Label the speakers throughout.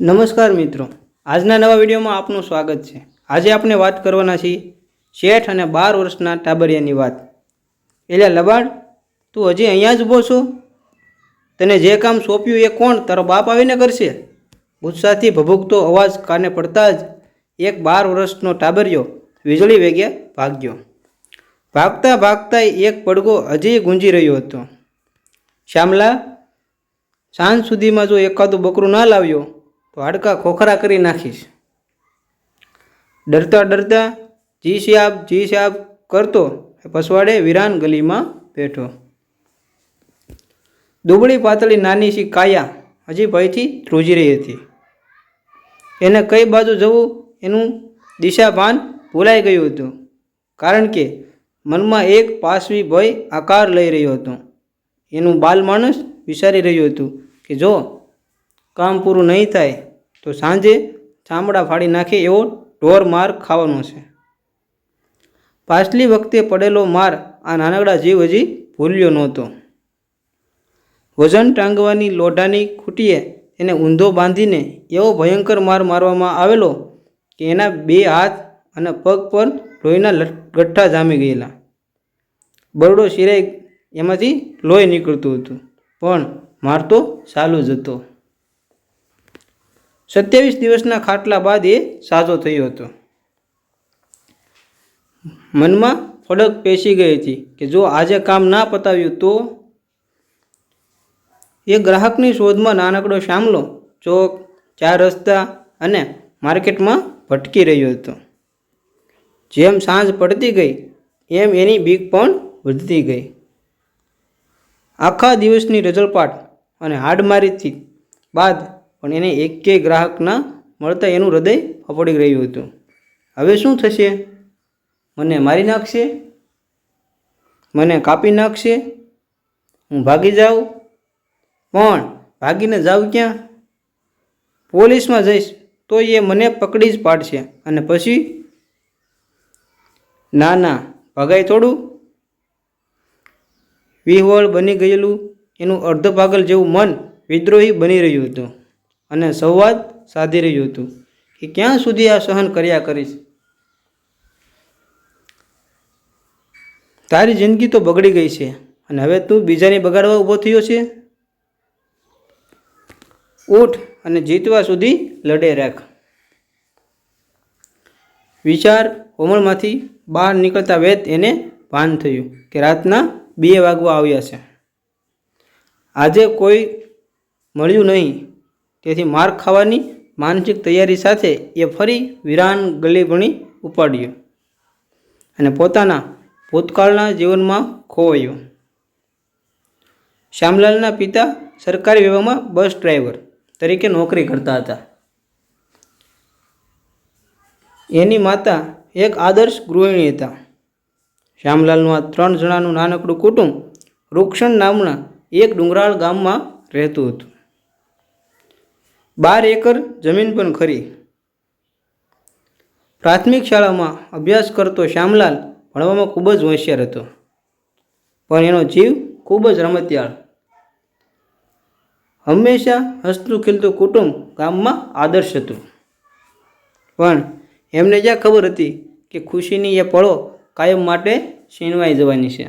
Speaker 1: નમસ્કાર મિત્રો. આજના નવા વિડીયોમાં આપનું સ્વાગત છે. આજે આપણે વાત કરવાના છીએ શેઠ અને બાર વર્ષના ટાબરિયાની વાત. એટલે લબાડ તું હજી અહીંયા જ ઊભો છો? તને જે કામ સોંપ્યું એ કોણ? તારો બાપ આવીને કરશે? ગુસ્સાથી ભભૂકતો અવાજ કાને પડતા જ એક બાર વર્ષનો ટાબરિયો વીજળી વેગે ભાગ્યો. ભાગતા ભાગતા એક પડઘો હજી ગુંજી રહ્યો હતો. શ્યામલા, સાંજ સુધીમાં જો એકાદું બકરું ના લાવ્યો તો ખોખરા કરી નાખીશ. ડરતા ડરતા જી શ્યાબ જી શ્યાબ કરતો પસવાડે વિરાન ગલીમાં બેઠો. દુબળી પાતળી નાની સી કાયા હજી ભયથી ધ્રુજી રહી હતી. એને કઈ બાજુ જવું એનું દિશાભાન ભૂલાઈ ગયું હતું. કારણ કે મનમાં એક પાસવી ભય આકાર લઈ રહ્યો હતો. એનું બાલ માણસ વિચારી રહ્યું હતું કે જો કામ પૂરું નહીં થાય તો સાંજે ચામડા ફાડી નાખે એવો ઢોર માર ખાવાનો છે. પાછલી વખતે પડેલો માર આ નાનકડા જીવ હજી ભૂલ્યો નહોતો. વજન ટાંગવાની લોઢાની ખૂટીએ એને ઊંધો બાંધીને એવો ભયંકર માર મારવામાં આવેલો કે એના બે હાથ અને પગ પર લોહીના ગઠ્ઠા જામી ગયેલા. બરડો શિરાય એમાંથી લોહી નીકળતું હતું, પણ મારતો ચાલુ જ હતો. સત્યાવીસ દિવસના ખાટલા બાદ એ સાજો થયો હતો. મનમાં ફડક પેસી ગઈ હતી કે જો આજે કામ ના પતાવ્યું તો? એ ગ્રાહકની શોધમાં નાનકડો શામલો ચોક, ચાર રસ્તા અને માર્કેટમાં ભટકી રહ્યો હતો. જેમ સાંજ પડતી ગઈ, એમ એની બીક પણ વધતી ગઈ. આખા દિવસની રજલપાટ અને હાડમારીથી બાદ પણ એને એકેય ગ્રાહકના મળતા એનું હૃદય ફફડી રહ્યું હતું. હવે શું થશે? મને મારી નાખશે? મને કાપી નાખશે? હું ભાગી જાઉં? પણ ભાગીને જાઉં ક્યાં? પોલીસમાં જઈશ, તો એ મને પકડી જ પાડશે. અને પછી? ના ના, ભગાય થોડું. વિહવળ બની ગયેલું એનું અર્ધ પાગલ જેવું મન વિદ્રોહી બની રહ્યું હતું. અને સંવાદ સાધી રહ્યું હતું કે ક્યાં સુધી આ સહન કર્યા કરીશ? તારી જિંદગી તો બગડી ગઈ છે, અને હવે તું બીજાને બગાડવા ઊભો થયો છે? ઊઠ અને જીતવા સુધી લડે રાખ. વિચાર કોમળમાંથી બહાર નીકળતા વેત એને ભાન થયું કે રાતના બે વાગવા આવ્યા છે. આજે કોઈ મળ્યું નહીં. તેથી માર ખાવાની માનસિક તૈયારી સાથે એ ફરી વિરાન ગલી ભણી ઉપાડ્યો અને પોતાના ભૂતકાળના જીવનમાં ખોવાયો. શ્યામલાલના પિતા સરકારી વિભાગમાં બસ ડ્રાઈવર તરીકે નોકરી કરતા હતા. એની માતા એક આદર્શ ગૃહિણી હતા. શ્યામલાલનું આ ત્રણ જણાનું નાનકડું કુટુંબ રૂક્ષણ નામના એક ડુંગરાળ ગામમાં રહેતું હતું. બાર એકર જમીન પણ ખરી. પ્રાથમિક શાળામાં અભ્યાસ કરતો શ્યામલાલ ભણવામાં ખૂબ જ હોશિયાર હતો. પણ એનો જીવ ખૂબ જ રમતિયાળ. હંમેશા હસતું ખીલતું કુટુંબ ગામમાં આદર્શ હતું. પણ એમને જ્યાં ખબર હતી કે ખુશીની એ પળો કાયમ માટે છીનવાઈ જવાની છે.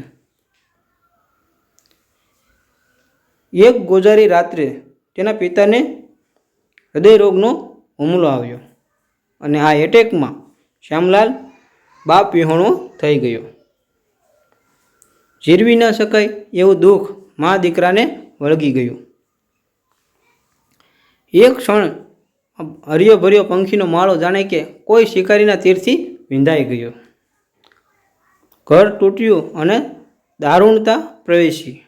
Speaker 1: એક ગોજારી રાત્રે તેના પિતાને હૃદયરોગનો હુમલો આવ્યો અને આ એટેકમાં શ્યામલાલ બાપ વિહોણો થઈ ગયો. જીરવી ન શકાય એવું દુઃખ મા દીકરાને વળગી ગયું. એક ક્ષણ હરિયો ભર્યો પંખીનો માળો જાણે કે કોઈ શિકારીના તીરથી વિંધાઈ ગયો. ઘર તૂટ્યું અને દારૂણતા પ્રવેશી.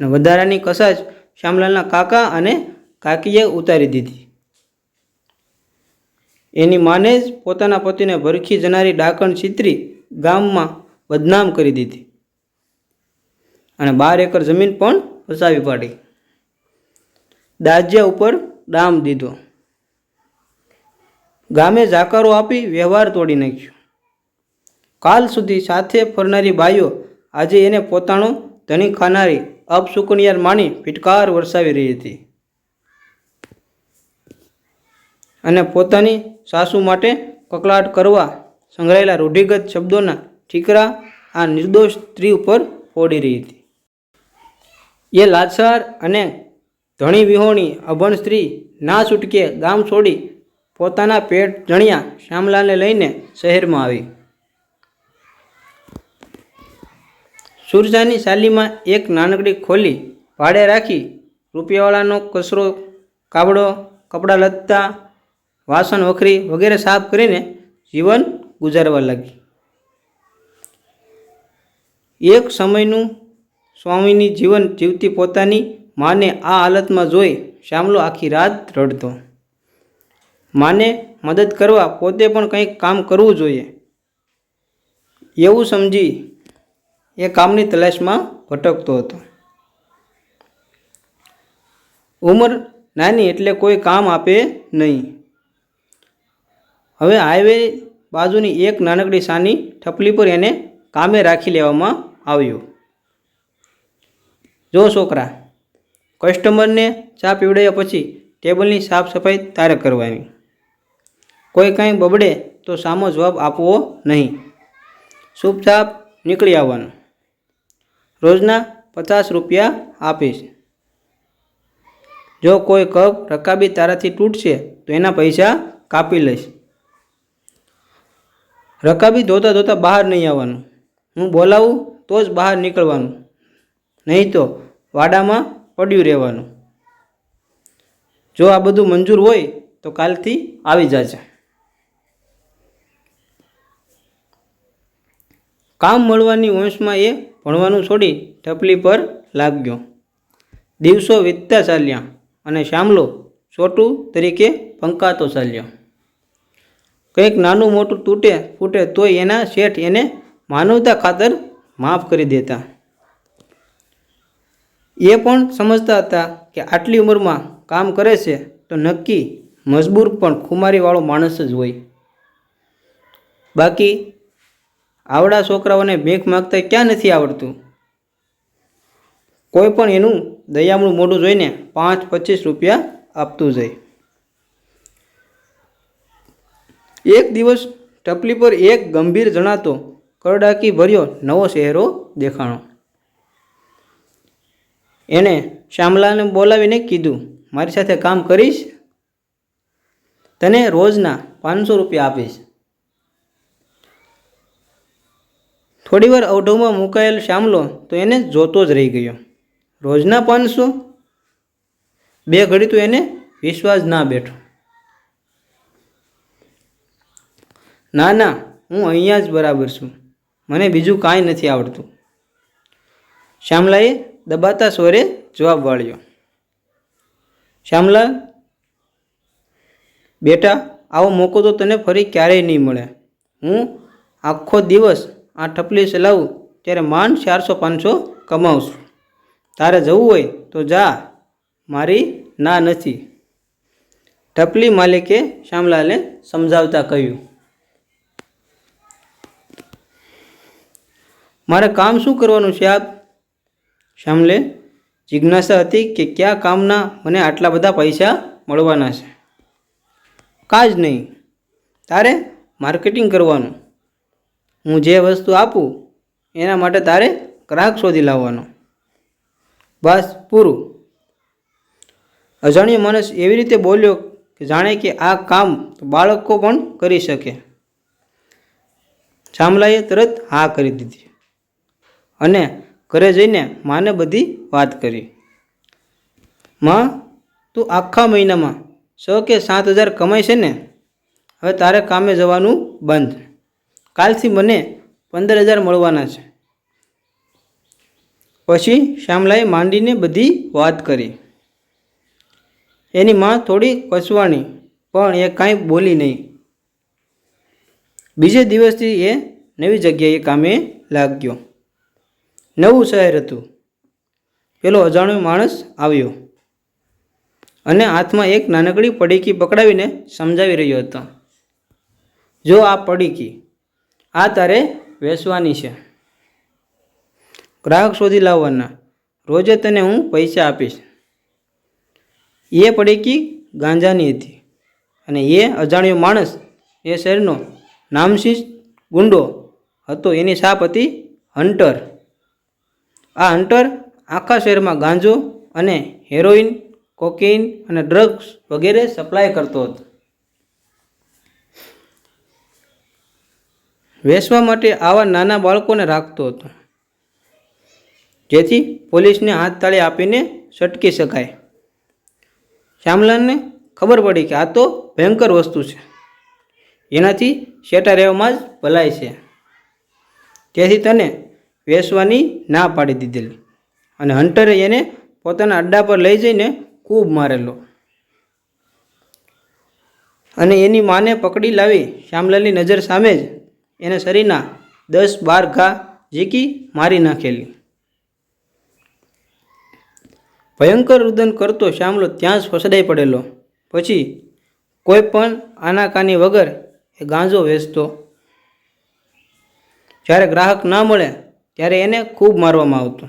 Speaker 1: અને વધારાની કસાજ શ્યામલાલના કાકા અને કાકીએ ઉતારી દીધી. એની માને જ પોતાના પતિને ભરખી જનારી ડાકણ ચિત્રી ગામમાં બદનામ કરી દીધી અને બાર એકર જમીન પણ વસાવી પાડી. દાજ્યા ઉપર ડામ દીધો. ગામે જાકારો આપી વ્યવહાર તોડી નાખ્યો. કાલ સુધી સાથે ફરનારી બાઈઓ આજે એને પોતાનો ધણી ખાનારી અપશુકનિયાર માની ફિટકાર વરસાવી રહી હતી. અને પોતાની સાસુ માટે કકળાટ કરવા સંગ્રહાયેલા રૂઢિગત શબ્દોના ઠીકરા આ નિર્દોષ સ્ત્રી ઉપર ફોડી રહી હતી. એ લાચાર અને ધણી વિહોણી અભણ સ્ત્રી ના છૂટકે ગામ છોડી પોતાના પેટ જણિયા શ્યામલાલને લઈને શહેરમાં આવી. સુરજાની શાલીમાં એક નાનકડી ખોલી ભાડે રાખી રૂપિયાવાળાનો કચરો કાબડો કપડાં લત્તા વાસણ, વખરી વગેરે સાફ કરીને જીવન ગુજારવા લાગી. એક સમયનું સ્વામીની જીવન જીવતી પોતાની માને આ હાલતમાં જોઈ શ્યામલો આખી રાત રડતો. માને મદદ કરવા પોતે પણ કંઈક કામ કરવું જોઈએ. એવું સમજી એ કામની તલાશમાં ભટકતો હતો. ઉંમર નાની એટલે કોઈ કામ આપે નહીં. હવે હાઈવે બાજુની એક નાનકડી સાની ઠપલી પર એને કામે રાખી લેવામાં આવ્યું. જો છોકરા, કસ્ટમરને ચા પીવડાવ્યા પછી ટેબલની સાફ સફાઈ તારે કરવાની. કોઈ કાંઈ બબડે તો સામો જવાબ આપવો નહીં. ચૂપચાપ નીકળી આવવાનું. રોજના પચાસ રૂપિયા આપીશ. જો કોઈ કપ રકાબી તારાથી તૂટશે તો એના પૈસા કાપી લઈશ. રકાબી ધોતા ધોતા બહાર નહીં આવવાનું. હું બોલાવું તો જ બહાર નીકળવાનું. નહીં તો વાડામાં પડ્યું રહેવાનું. જો આ બધું મંજૂર હોય તો કાલથી આવી જાજે. કામ મળવાની વંશમાં એ ભણવાનું છોડી ટપલી પર લાગ્યો. દિવસો વીતતા ચાલ્યા અને શ્યામલો ચોટું તરીકે પંકાતો ચાલ્યો. કંઈક નાનું મોટું તૂટે, ફૂટે તોય એના શેઠ એને માનવતા ખાતર માફ કરી દેતા. એ પણ સમજતા હતા કે આટલી ઉંમરમાં કામ કરે છે તો નક્કી મજબૂર પણ ખુમારીવાળો માણસ જ હોય. બાકી આવડા છોકરાઓને ભીખ માગતા ક્યાં નથી આવડતું? કોઈ પણ એનું દયામણું મોઢું જોઈને પાંચ પચીસ રૂપિયા આપતું જાય. એક દિવસ ટપલી પર એક ગંભીર જણાતો કરડાકી ભર્યો નવો ચહેરો દેખાણો. એણે શ્યામલાને બોલાવીને કીધું, મારી સાથે કામ કરીશ? તને રોજના પાંચસો રૂપિયા આપીશ. થોડીવાર અવઢવમાં મુકાયેલ શ્યામલો તો એને જોતો જ રહી ગયો. રોજના પાંચસો? બે ઘડી તો એને વિશ્વાસ ના બેઠો. ના ના, હું અહીંયા જ બરાબર છું. મને બીજું કાંઈ નથી આવડતું. શ્યામલાએ દબાતા સ્વરે જવાબ વાળ્યો. શ્યામલા બેટા, આવો મોકો તો તને ફરી ક્યારેય નહીં મળે. હું આખો દિવસ આ ઠપલી ચલાવું ત્યારે માંડ ચારસો પાંચસો કમાવશું તારે જવું હોય તો જા, મારી ના નથી. ઠપલી માલિકે શ્યામલાલને સમજાવતા કહ્યું. મારે કામ શું કરવાનું છે આપ? શ્યામલે જિજ્ઞાસા હતી કે કયા કામના મને આટલા બધા પૈસા મળવાના છે? કાં જ નહીં. તારે માર્કેટિંગ કરવાનું. હું જે વસ્તુ આપું, એના માટે તારે ગ્રાહક શોધી લાવવાનો. બસ, પૂરું. અજાણ્યો માણસ એવી રીતે બોલ્યો કે જાણે કે આ કામ બાળકો પણ કરી શકે. શામલાએ તરત હા કરી દીધી. અને ઘરે જઈને માને બધી વાત કરી. માં, તું આખા મહિનામાં છ કે સાત હજાર કમાય છે ને? હવે તારે કામે જવાનું બંધ. કાલથી મને પંદર હજાર મળવાના છે. પછી શ્યામલાએ માંડીને બધી વાત કરી. એની માં થોડી કસવાણી પણ એ કાંઈ બોલી નહીં. બીજે દિવસથી એ નવી જગ્યાએ કામે લાગ્યો. નવું શહેર હતું. પેલો અજાણ્યો માણસ આવ્યો અને હાથમાં એક નાનકડી પડીકી પકડાવીને સમજાવી રહ્યો હતો. જો આ પડીકી, આ તારે વેચવાની છે. ગ્રાહક શોધી લાવવાના. રોજે તને હું પૈસા આપીશ. એ પડીકી ગાંજાની હતી અને એ અજાણ્યો માણસ એ શહેરનો નામશીષ ગુંડો હતો. એની સાપ હતી હન્ટર. આ હન્ટર આખા શહેરમાં ગાંજો અને હેરોઇન કોકેઇન અને ડ્રગ્સ વગેરે સપ્લાય કરતો હતો. વેચવા માટે આવા નાના બાળકોને રાખતો હતો. જેથી પોલીસને હાથ તાળી આપીને છટકી શકાય. શ્યામલાલને ખબર પડી કે આ તો ભયંકર વસ્તુ છે. એનાથી શેટા રહેવામાં જ ભલાય છે. તેથી તને વેચવાની ના પાડી દીધેલી. અને હન્ટરે એને પોતાના અડ્ડા પર લઈ જઈને ખૂબ મારેલો. અને એની માને પકડી લાવી શ્યામલાલની નજર સામે જ એને શરીરના દસ બાર ઘા ઝીકી મારી નાખેલી. ભયંકર રુદન કરતો શ્યામલો ત્યાં જ ફસડાઈ પડેલો. પછી કોઈ પણ આનાકાની વગર એ ગાંજો વેચતો. જ્યારે ગ્રાહક ના મળે ત્યારે એને ખૂબ મારવામાં આવતો.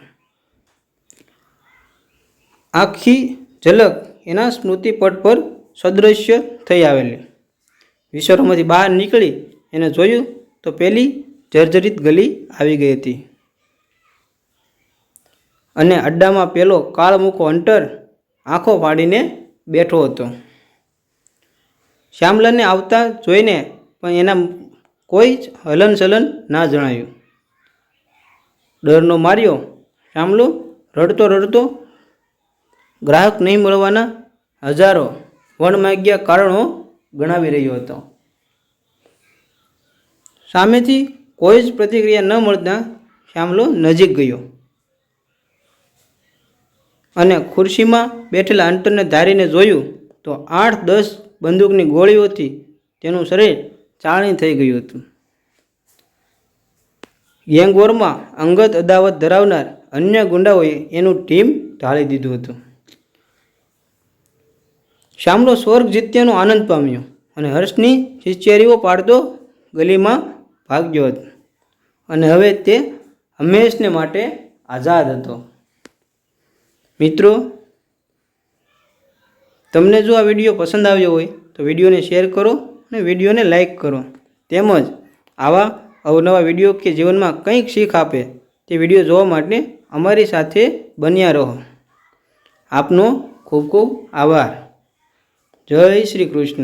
Speaker 1: આખી ઝલક એના સ્મૃતિપટ પર સદૃશ્ય થઈ આવેલી. વિશ્વમાંથી બહાર નીકળી એને જોયું તો પેલી જર્જરિત ગલી આવી ગઈ હતી. અને અડ્ડામાં પેલો કાળમૂકો અંટર આંખો ફાડીને બેઠો હતો. શ્યામલાલને આવતા જોઈને પણ એના કોઈ જ હલનચલન ના જણાયું. ડરનો માર્યો. શ્યામલો રડતો રડતો ગ્રાહક નહીં મળવાના હજારો વણમાગ્યા કારણો ગણાવી રહ્યો હતો. સામેથી કોઈ જ પ્રતિક્રિયા ન મળતા શ્યામલો નજીક ગયો અને ખુરશીમાં બેઠેલા અંટરને ધારીને જોયું તો આઠ દસ બંદૂકની ગોળીઓથી તેનું શરીર ચાળણી થઈ ગયું હતું. ગેંગવોરમાં અંગત અદાવત ધરાવનાર અન્ય ગુંડાઓએ એનું ટીમ ઢાળી દીધું હતું. શામળો સ્વર્ગ જીત્યાનો આનંદ પામ્યો અને હર્ષની શિષ્યરીઓ પાડતો ગલીમાં ભાગ્યો હતો. અને હવે તે હંમેશને માટે આઝાદ હતો. મિત્રો, તમને જો આ વીડિયો પસંદ આવ્યો હોય તો વિડીયોને શેર કરો અને વિડીયોને લાઈક કરો. તેમજ આવા અવનવા વીડિયો કે જીવનમાં કંઈક શીખ આપે તે વીડિયો જોવા માટે અમારી સાથે બન્યા રહો. આપનો ખૂબ ખૂબ આભાર. જય શ્રી કૃષ્ણ.